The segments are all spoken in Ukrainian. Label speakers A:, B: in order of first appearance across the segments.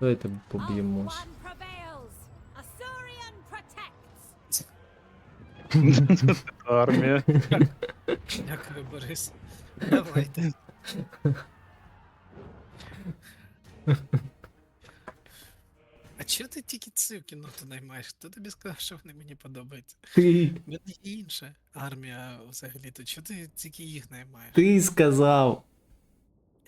A: Давайте поб'ємось.
B: Армія.
C: Дякую, Борис. Давайте. А чого ти тільки цю кіноти наймаєш? Хто тобі сказав, що вони мені подобаються?
A: Ти,
C: є інша армія взагалі, то чого ти тільки їх наймаєш?
A: ти сказав.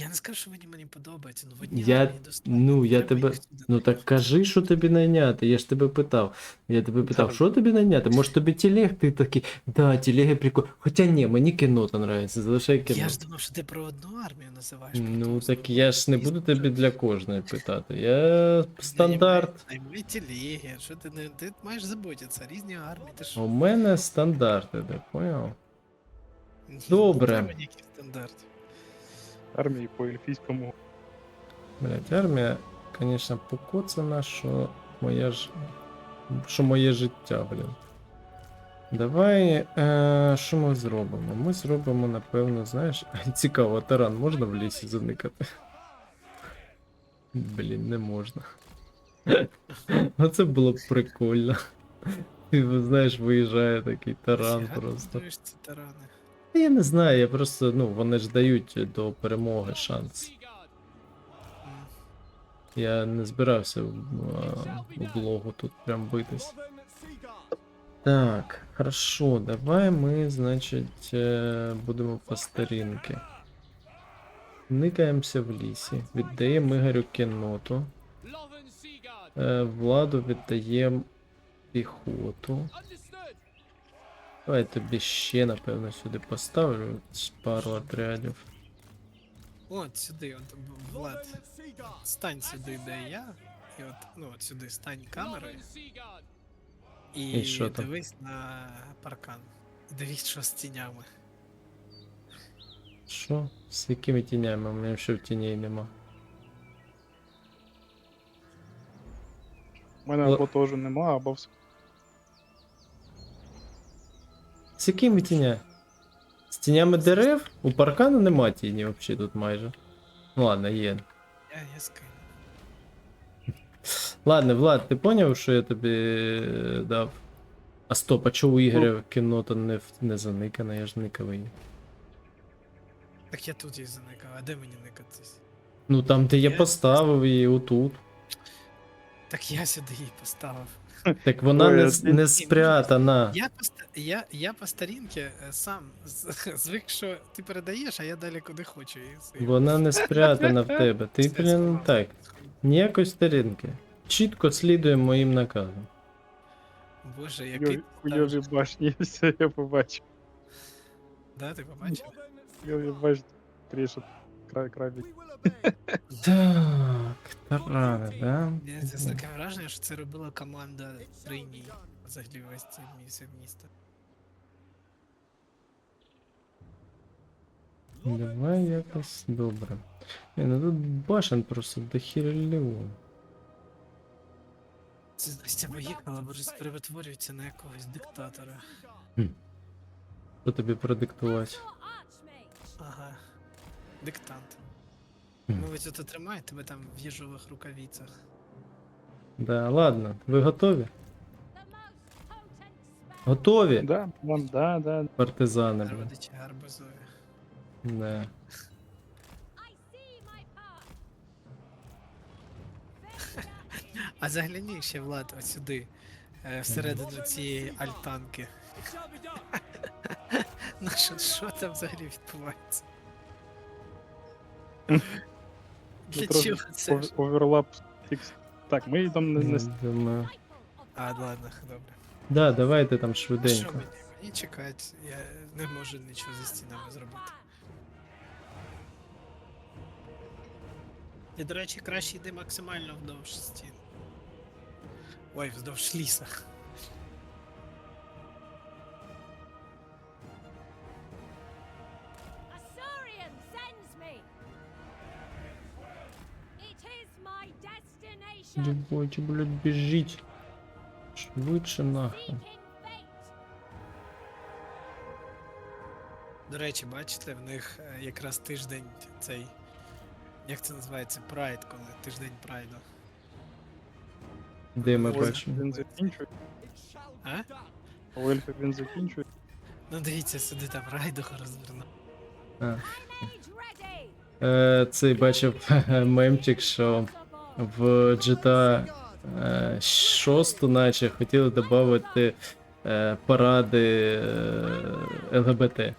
C: Я не скажу, що вони мені подобаються, ну в одній
A: Я-
C: армії достатньо.
A: ну, я
C: Треба
A: тебе-
C: їх сюди
A: Ну так
C: наймати.
A: кажи, що тобі найняти. Я ж тебе питав. Я тебе питав,
C: Так.
A: що тобі найняти? Може тобі телег? Ти такий, да, телеги прикольно. Хоча ні, мені кінота нравиться, залишай кіно.
C: Я ж думав, що ти про одну армію називаєш. про
A: Ну
C: ту
A: так я ж не буду
C: Звісно,
A: тобі для кожної питати. Я стандарт.
C: Наймай телеги, що ти не ти маєш заботитися, різні армії, ти що?
A: У мене стандарти, ти поняв?
C: Ні,
A: добре.
C: Треба ніяких стандартів.
B: Армії по ельфійському.
A: Блять, армія, звісно, покоцана, що моє ж. Що моє життя, блін. Давай. Е, що ми зробимо? Ми зробимо, напевно, знаєш. Цікаво, таран можна в лісі заникати? Блін, не можна. Оце було б прикольно. Ти знаєш, виїжджає такий таран просто.
C: тарани.
A: Я не знаю, я просто, ну, вони ж дають до перемоги шанс. Я не збирався в, блогу тут прям битись. Так, хорошо, давай ми, значить, е, будемо по старінки. Никаємося в лісі, віддаємо Ігорю кінноту. Е, Владу віддаємо піхоту. Давай тобі ще, напевно, сюди поставлю з пару отрядів.
C: От сюди, от в- Влад. Стань сюди, де я. І от, ну от сюди стань камерою. І,
A: І що там?
C: дивись на паркан. І Дивись, що з тінями.
A: Що? З якими тінями? У мене ще в тіней нема.
B: У мене
A: Л-
B: або теж нема, або все.
A: З якими тінями? З тінями дерев? У паркану нема тіні взагалі тут майже. Ну ладно, є.
C: Я, я скину.
A: Ладно, Влад, ти поняв, що я тобі е, дав? А стоп, а чого у Ігоря кінота не, не заникана, я ж никавий.
C: Так я тут її заникав, а де мені никатись?
A: Ну там, де я
C: Я-
A: поставив її отут.
C: Так я сюди її поставив.
A: Так вона
B: Ой,
A: не, не спрятана.
C: Я по, ста- я, я по старінки е, сам з- звик, що ти передаєш, а я далі куди хочу. І все.
A: Вона не спрятана в тебе. Ти,
C: Все,
A: блін, так. Ніякої сторінки. Чітко слідуємо моїм наказам.
C: Боже, який
B: Хуйові- Хуйові башні, все, я побачив.
C: Да, ти побачив?
B: Хуйові башні. Трішет. Край, край. від-
A: Так, тарани, да?
C: Це таке враження, що це робила команда Рейні. Взагалі весь цей місце місто.
A: Давай якось добре. Ні, ну тут башен просто дохірліон.
C: Це Настя поїхала, бо ж перетворюється на якогось диктатора.
A: Що тобі продиктувати?
C: Ага. Диктант.
A: Хм.
C: Ну ото тримає тебе там в їжових рукавицях.
A: Да, ладно, ви готові? Готові?
B: Да, вон, да, да.
A: Партизани, блін.
C: Родичі гарбузові.
A: Да.
C: А загляні ще Влад от сюди. е, Всередину цієї альтанки. Ну що, що там взагалі відбувається? Чого це?
B: Оверлап. Так, ми йдемо не, не
A: Думаю.
C: А, ладно, добре.
A: Да, давайте там
C: Що
A: швиденько.
C: мені? Мені чекати, я не можу нічого зі стінами зробити. І, до речі, краще йди максимально вдовж стін. Ой, вздовж ліса.
A: Давайте, блядь, біжіть. Швидше нахуй.
C: До речі, бачите, в них е, якраз тиждень цей. Як це називається? Прайд, коли тиждень прайду.
A: Де ми бачимо?
B: Він закінчує.
C: А?
B: У ельфи він закінчує.
C: Ну дивіться, сюди там райдуха розвернув.
A: Е, цей бачив мемчик, що в GTA е, 6 наче хотіли додати е, паради е, ЛГБТ.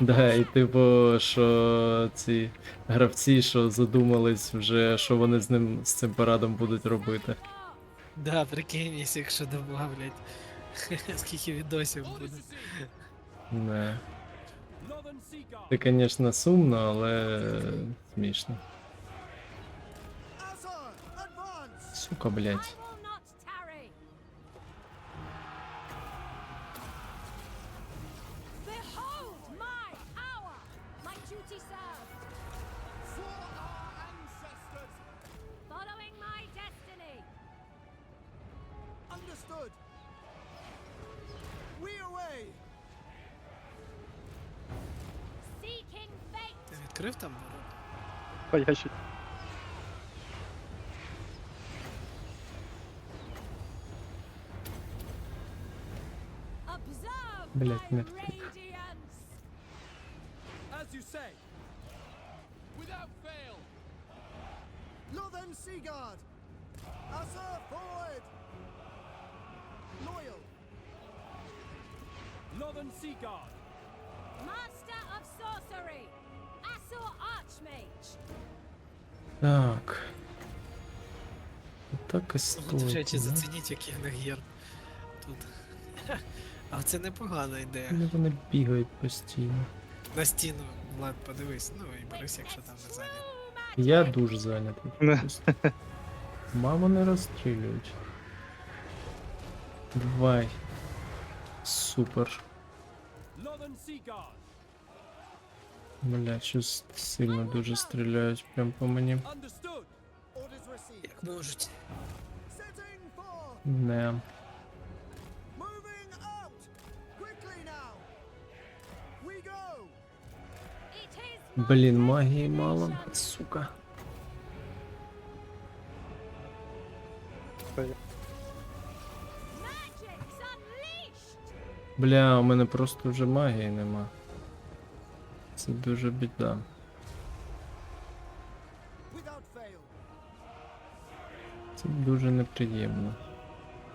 A: Да, і типу, що ці гравці, що задумались вже, що вони з ним з цим парадом будуть робити.
C: Да, прикинь, якщо добавлять. Скільки відосів буде.
A: Не. Це, звісно, сумно, але смішно.
D: Seeking fate.
C: Ти відкрив там ворота?
B: Та я ще
D: Observe
A: Блядь,
D: my
A: нет, так.
D: radiance.
E: As you say. Without fail. Northern Seaguard. Asa forward. Loyal. Northern Seaguard.
D: Master of sorcery. Asur Archmage.
A: Так. Так і
C: Ну,
A: стоїть.
C: до речі,
A: да?
C: зацініть, який в них герб тут. А це непогана ідея.
A: Вони вони бігають постійно.
C: На стіну, Влад, подивись, ну і Борис, якщо там не зайнят.
A: Я дуже зайнятий.
B: Не.
A: Маму не розстрілюють. Давай. Супер. Бля, щось сильно дуже стріляють прям по мені.
C: Як можуть.
A: Не. Блін, магії мало. Сука. Бля, у мене просто вже магії нема. Це дуже біда. Це дуже неприємно.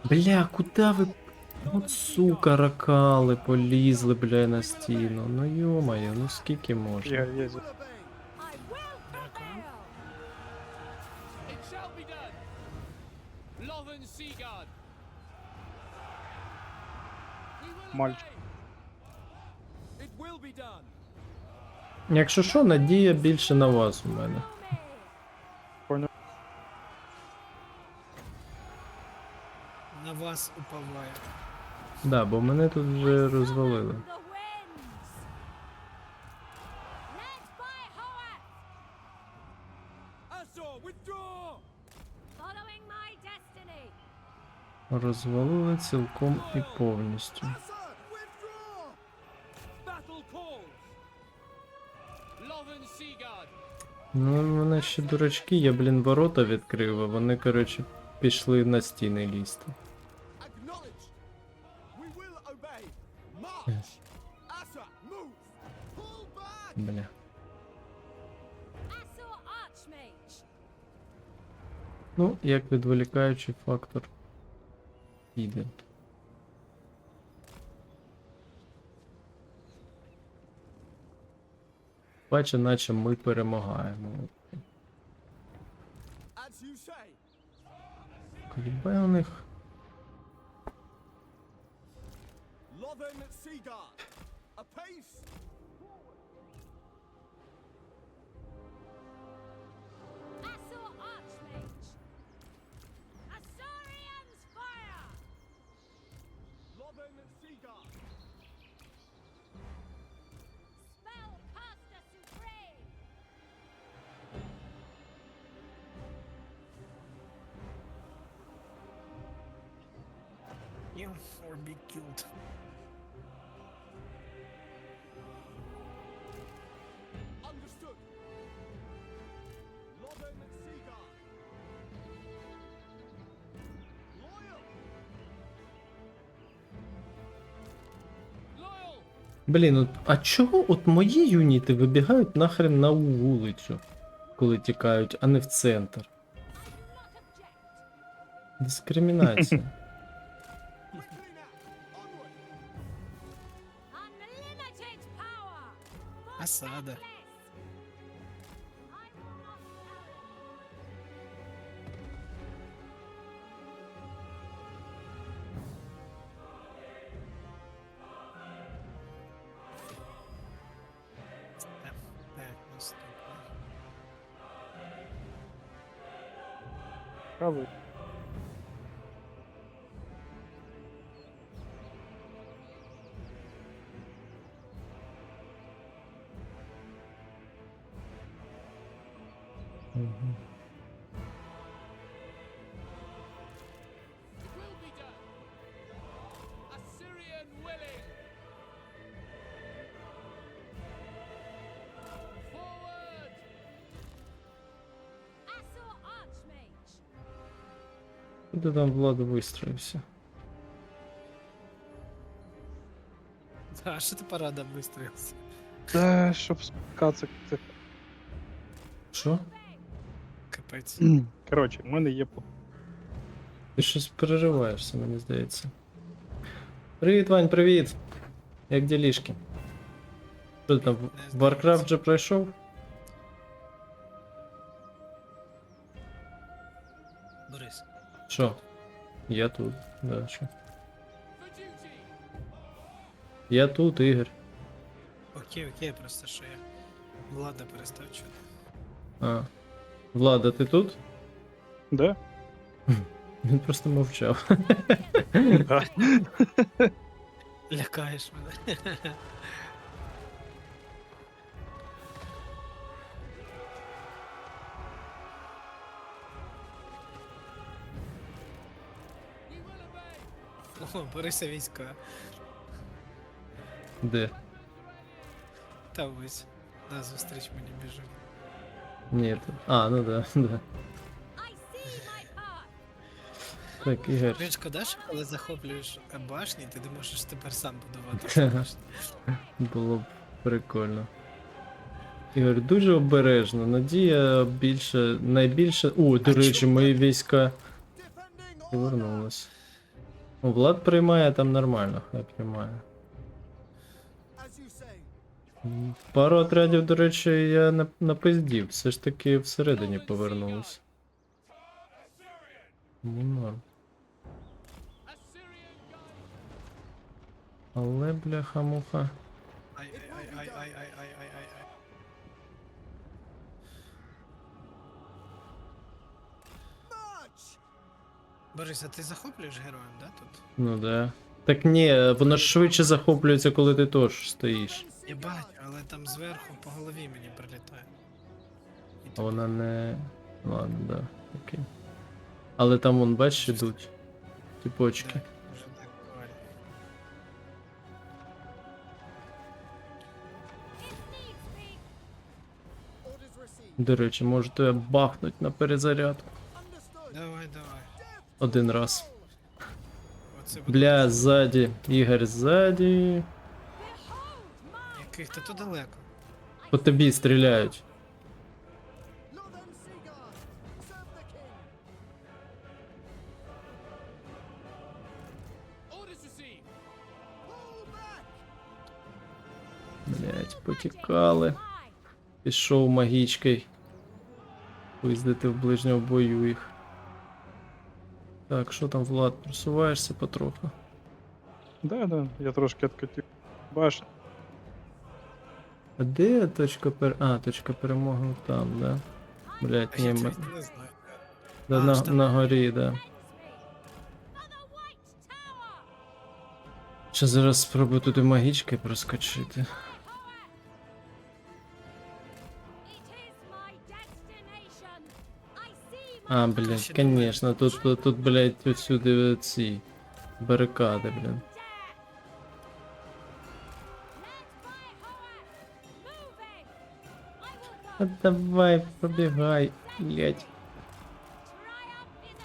A: Бля, куди ви. От сука, ракали полізли, бля, на стіну. Ну йомаю, ну скільки можна?
B: я,
E: will
B: Мальчик.
A: Якщо що, надія більше на вас у мене.
B: понял.
C: На вас уповаю.
A: Да, бо мене тут вже розвалили. Розвалили цілком і повністю. Ну, вони ще дурачки, я, блін, ворота відкрив, а вони, коротше, пішли на стіни лізти. Бля. Ну, як відволікаючий фактор. Піде. Бачу, наче ми перемагаємо. Колібе у них.
E: Seaguard. A
C: him or be killed.
E: Understood. Loven Seaguard.
A: Блін, от, а чого от мої юніти вибігають нахрен на вулицю, коли тікають, а не в центр? Дискримінація.
D: engraçada.
A: Куда там Влада
C: выстроился? Да, что ты парадом
B: выстроился? Да, чтоб кацак.
A: Что?
C: Капець.
B: Коротше, в мене є пл-
A: Ти щось перериваєшся, мені здається. Привіт, Вань, привіт! Як ділішки? Що ти там, в- Warcraft вже пройшов?
C: Борис.
A: Що? Я тут, да, що?
F: For duty.
A: Я тут, Ігор.
C: Окей, окей, просто що я. Влада перестав чути.
A: А. Влада, ти тут?
B: Да?
A: Він просто мовчав.
B: Да.
C: Лякаєш мене.
F: We will obey.
C: О, Бориса війська.
A: Де?
C: Та ось. На зустріч мені біжить.
A: Тут. А, ну да, да. Так, Ігор.
C: Блін, шкода, що коли захоплюєш башні, ти не можеш тепер сам будувати.
A: Було б прикольно. Ігор, дуже обережно. Надія більше. Найбільше. О, до
C: А
A: речі,
C: чому?
A: мої війська повернулись. О, Влад приймає там нормально, хай приймає. Пару отрядів, до речі, я напиздів. Все ж таки всередині повернулось. Ну,
F: Мунар.
A: Але
C: бляха
E: муха.
C: Борис, а ти захоплюєш героєм, да, тут?
A: Ну да. Так ні, воно швидше захоплюється, коли ти тож стоїш.
C: Я бачу, але там зверху по голові мені прилітає. І
A: А вона не. Ладно, да. Окей. Але там вон, бачиш, ідуть.
C: Так, вже так.
E: Orders received.
A: До речі, може тебе бахнуть на перезарядку.
E: Understood.
C: Давай, давай.
A: Один раз.
C: Оце буде.
A: Бля, ззаді. Ігор ззаді.
C: Яких ти то далеко.
A: По тобі стріляють. Блять, потікали. Пішов магічкой. Виздити в ближньому бою їх. Так, що там, Влад, просуваєшся потроху?
B: Да, да, я трошки откатив. Баш.
A: А де точка пер... А, точка перемоги ну, там, да? Блять, ні, ми... Да, на, на горі, да. Ще зараз спробую туди магічки проскочити. А, блядь, конечно, тут, тут, тут блядь, тут сюди ці барикади, блядь.
D: Давай,
C: побегай,
D: блять.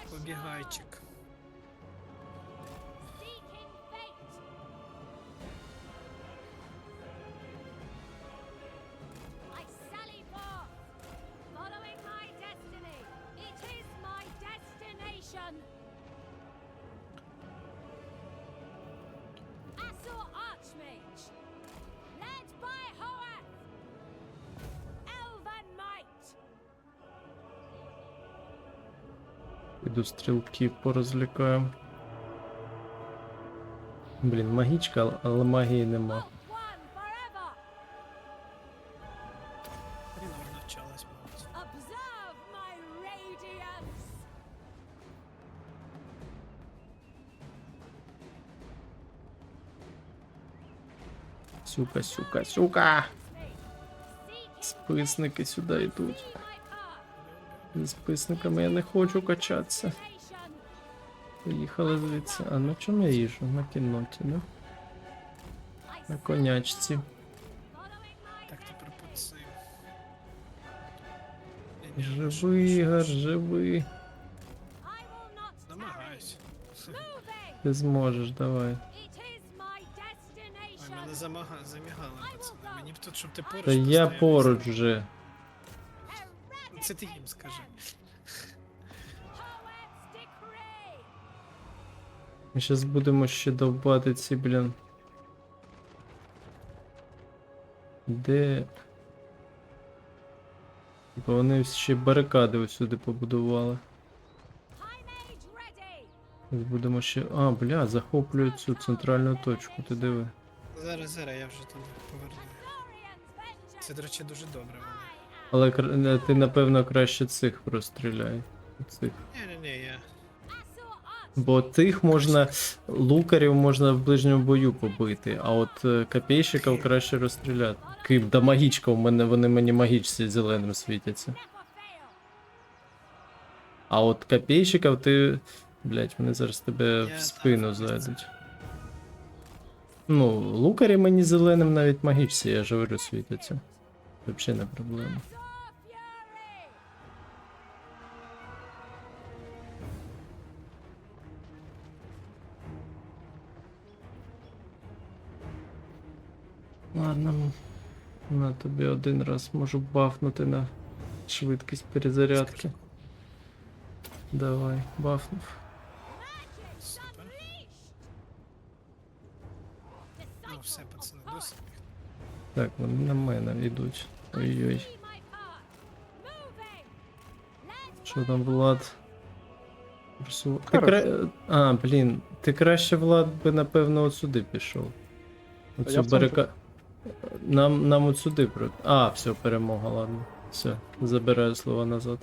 D: Побегайчик.
A: Піду стрілків порозлікаю. Блін, магічка, але- магії нема. Сюка, сюка, сюка! Списники сюди йдуть. Списниками я не хочу качатися. Поїхали звідси. А на чому я їжу? На кінноті, да? На конячці.
C: Так, тепер по цим.
A: Живи, Ігор, живи.
C: Намагаюсь.
A: Ти зможеш, давай.
C: Ой, мене замага... замігали, пацани. Мені б тут, щоб ти поруч.
A: Та я
C: постояв
A: поруч вже.
C: Це ти їм скажи.
A: Ми зараз будемо ще довбати ці, блін. Де. Бо вони ще барикади усюди побудували. Зараз Будемо ще. А, бля, захоплюють цю центральну точку, ти диви.
C: Зараз, зараз, я вже туди поверну. Це, до речі, дуже добре.
A: Але кр- ти, напевно, краще цих простріляй. Цих.
C: Ні, ні, ні, я.
A: Бо тих можна. Лукарів можна в ближньому бою побити, а от е, копійщиків краще розстріляти. Ким да магічка, у мене вони мені магічці зеленим світяться. А от копійщиків ти. Блять, вони зараз тебе
C: Я
A: в спину
C: зараз
A: зайдуть. Ну, лукарі мені зеленим навіть магічці, я ж говорю, світяться. Взагалі не проблема. Ладно. На тобі один раз можу бафнути на швидкість перезарядки. Давай, бафнув.
C: Ну, все, пацани, досить.
A: Так, вони на мене йдуть. Ой-ой. Що там, Влад? Просу- Ти кра... А, блін, ти краще Влад би, напевно, от сюди пішов. Оцю барика... Нам, нам от сюди про. А, все, перемога, ладно. Все, забираю слова назад.